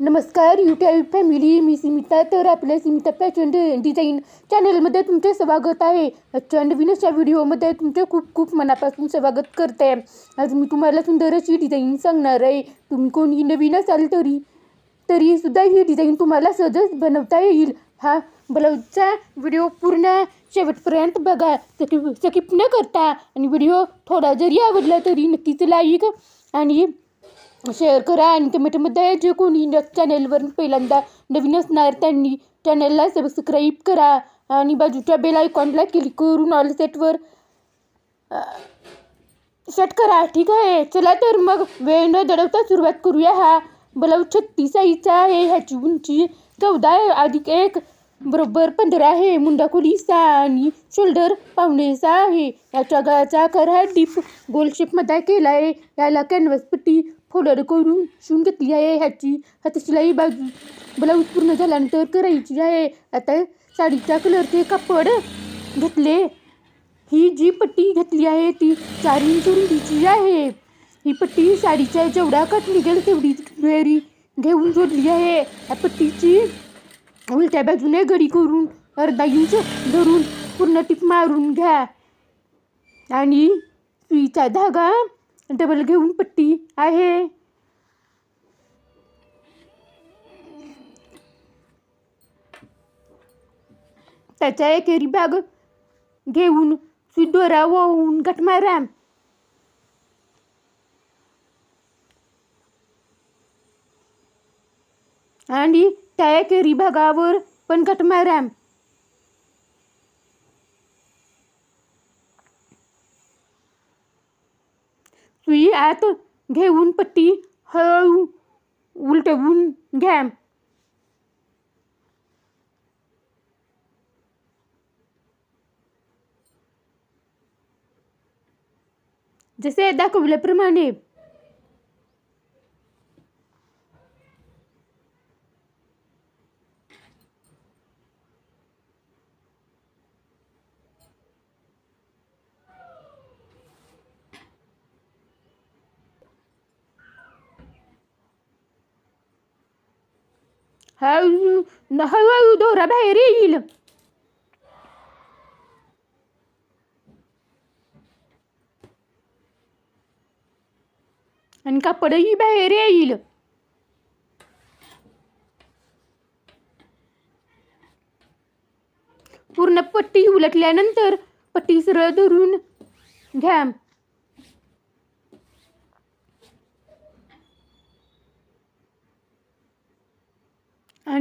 नमस्कार YouTube family मी सीमिता तर आपल्या सीमिता फॅशन डिझाईन चॅनलमध्ये तुमचे स्वागत आहे. आजच्या नवीन अशा व्हिडिओमध्ये तुमचे खूप खूप मनापासून स्वागत करते. आज मी तुम्हाला सुंदर अशी डिझाईन सांगणार आहे. तुम्ही कोणी नवीन असाल तरी तरीसुद्धा ही डिझाईन तुम्हाला सहजच बनवता येईल. हा ब्लाऊजचा व्हिडिओ पूर्ण शेवटपर्यंत बघा. सकिप सकिप न करता आणि व्हिडिओ थोडा जरी आवडला तरी नक्कीच लाईक आणि शेअर करा आणि कमेंटमध्ये जे कोणी चॅनेलवर पहिल्यांदा नवीन असणार त्यांनी चॅनलला सबस्क्राईब करा आणि बाजूच्या बेल आयकॉनला क्लिक करून ऑल सेटवर सेट करा. ठीक आहे? चला तर मग वेळ न दडवता सुरुवात करूया हा. ब्लाऊज छत्तीस आईचा आहे ह्याची उंची चौदा अधिक एक बरोबर पंधरा आहे. मुंडाखोली सहा आणि शोल्डर पावणे सहा आहे. याच्या गळाचा आकार हा डीप गोल शेपमध्ये केला आहे याला कॅनव्हास पट्टी फोल्डर करून शिवून घेतली आहे ह्याची. हातशिलाई बाजू ब्लाऊज पूर्ण झाल्यानंतर करायची आहे. आता साडीच्या कलरचे कापड घेतले. ही जी पट्टी घेतली आहे ती चार इंच रुंदीची आहे. ही पट्टी साडीच्या जेवढा कट निघेल तेवढी वेरी घेऊन जोडली आहे. या पट्टीची उलट्या बाजूने गडी करून अर्धा इंच धरून पूर्ण टीप मारून घ्या. आणि सुईचा धागा डबल घेऊन पट्टी आहे. त्याच्या एकेरी भाग घेऊन सुदोरा वाहून गट मारा आणि त्या एकेरी भागावर पण गट मारा घेऊन पट्टी हळू उलटवून घ्या. जसे दाखवल्याप्रमाणे हळू हळूहळू दोरा बाहेर येईल आणि कापडही बाहेर येईल पूर्ण पट्टी उलटल्यानंतर पट्टी सरळ धरून घ्या.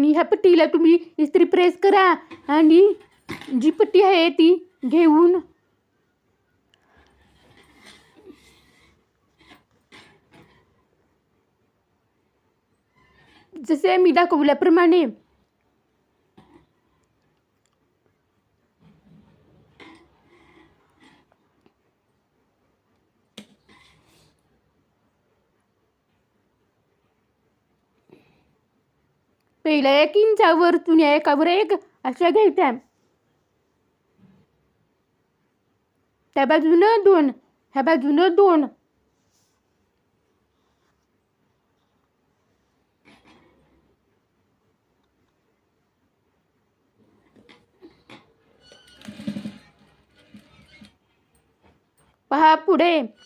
आणि ह्या पट्टीला तुम्ही इस्त्री प्रेस करा आणि जी पट्टी आहे ती घेऊन जसे मी दाखवल्याप्रमाणे पहिल्या एक इंचावर चुन्या एकावर एक अशा घ्यायच्या. त्या बाजूनं दोन ह्या बाजूनं दोन. पहा पुढे.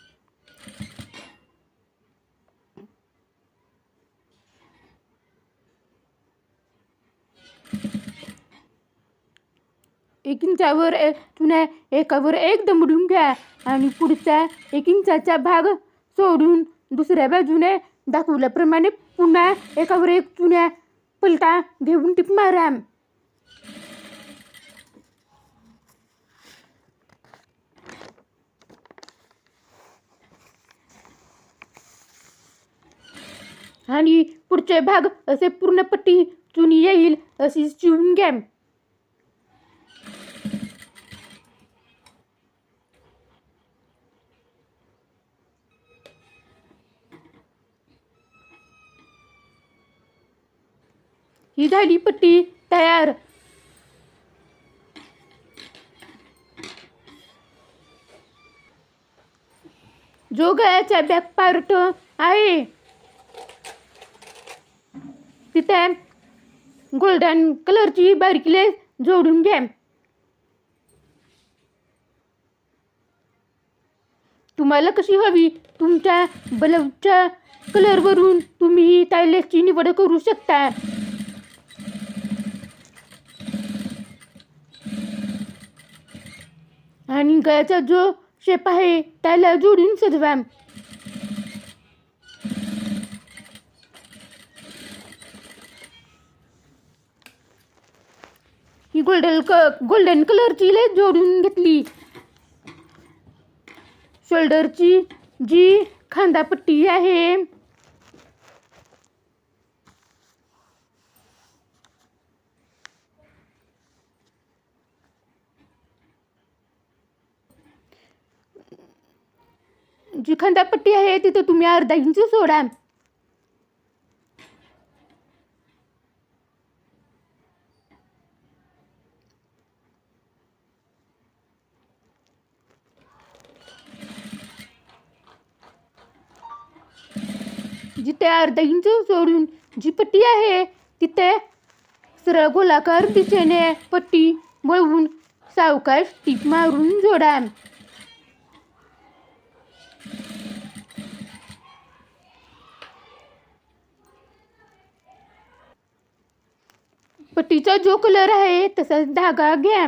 एक इंचावर एक चुन्या एकावर एक दमडून घ्या आणि पुढचा एक इंचाचा भाग सोडून दुसऱ्या बाजूने दाखवल्याप्रमाणे पुन्हा एकावर एक चुन्या पलटा घेऊन टिप मारा. आणि पुढचे भाग असे पूर्ण पट्टी चुनी येईल अशी शिवून घ्या. ही झाली पट्टी तयार. जो गळ्याचा बॅक पार्ट आहे तिथे गोल्डन कलरची बारकिले जोडून घ्या. तुम्हाला कशी हवी? तुमच्या बल्बच्या कलरवरून तुम्ही ही टायलेसची निवड करू शकता. आणि गळ्याचा जो शेप आहे त्याला जोडून सजवा. ही गोल्डन क गोल्डन कलरची लेस जोडून घेतली. शोल्डरची जी खांदापट्टी आहे जी खंदापट्टी आहे तिथे तुम्ही अर्धा इंच सोडा. जिथे अर्धा इंच सोडून जी पट्टी आहे तिथे सरळ गोलाकार दिशेने पट्टी वळवून सावकाश टीप मारून जोडा. पट्टीचा जो कलर आहे तसाच धागा घ्या.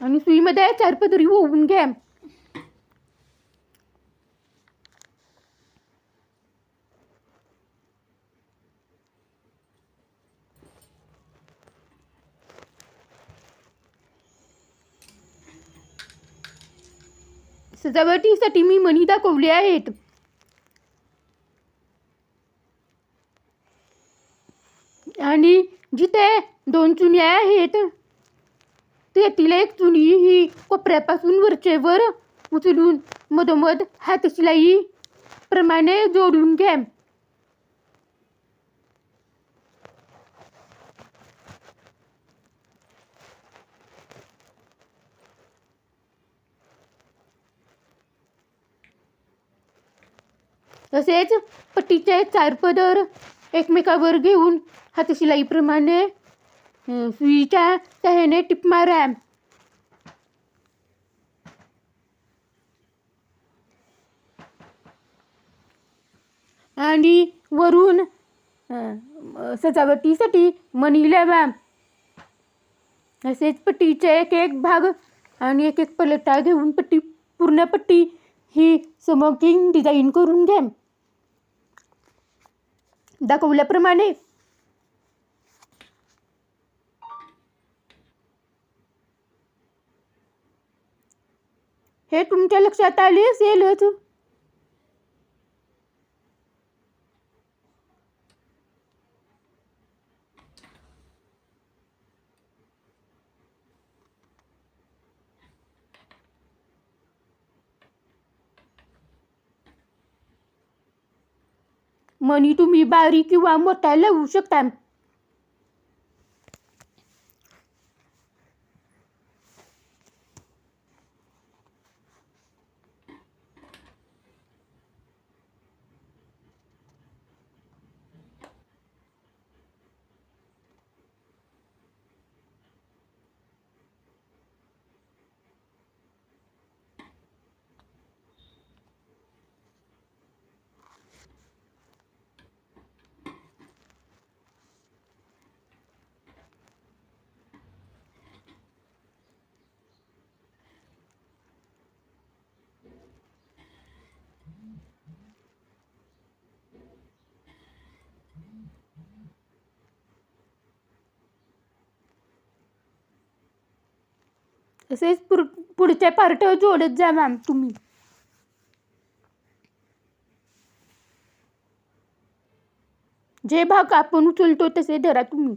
आणि सुईमध्ये चार पदरी ओवून घ्या. सजावटीसाठी मी मणी दाखवली आहेत. जिथे दोन चुन्या आहेत. त्यातील एक चुनी ही कोपऱ्यापासून वरचेवर उचलून मधोमध हातशिलाई प्रमाणे जोडून घ्या. तसेच पट्टीचे चार पदर एकमेकावर घेऊन. हातशिलाईप्रमाणे सुईच्या सहाय्याने टिप मारा. आणि वरून सजावटीसाठी मणी लावा. तसेच पट्टीचे एक एक भाग आणि एक एक पलटा घेऊन पट्टी पूर्ण पट्टी ही समोकिंग डिझाईन करून घ्या. दाखवल्याप्रमाणे. हे तुमच्या लक्षात आले असेलच मनी तुम्ही बारीक किंवा मोठ्या लावू शकता. तसेच पुढ पुढच्या पार्ट जोडत जा मॅम तुम्ही. जे भाग आपण उचलतो तसे धरा तुम्ही.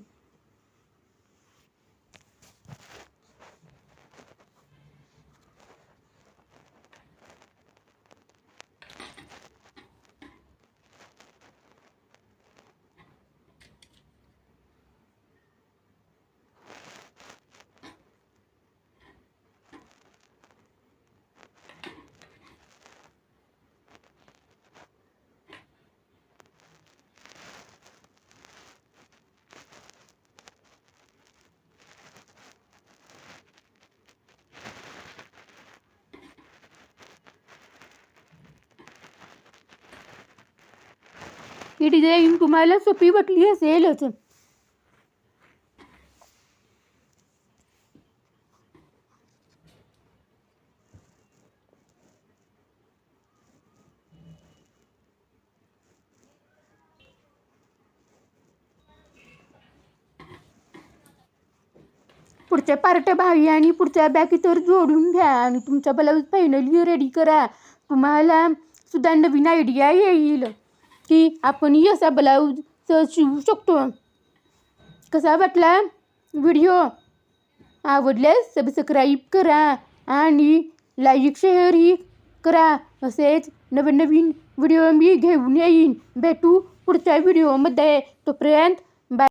ही डिझाईन तुम्हाला सोपी वाटली असेलच. पुढच्या पार्ट्या भावी आणि पुढच्या बॅकी तर जोडून घ्या आणि तुमचा ब्लाऊज फायनली रेडी करा. तुम्हाला सुद्धा नवीन आयडिया येईल. की आपण असा ब्लाऊज शिवू शकतो. कसा वाटला? व्हिडिओ आवडल्यास सबस्क्राईब करा आणि लाईक शेअरही करा. असेच नवीन नवीन व्हिडिओ मी घेऊन येईन. भेटू पुढच्या व्हिडिओमध्ये. तोपर्यंत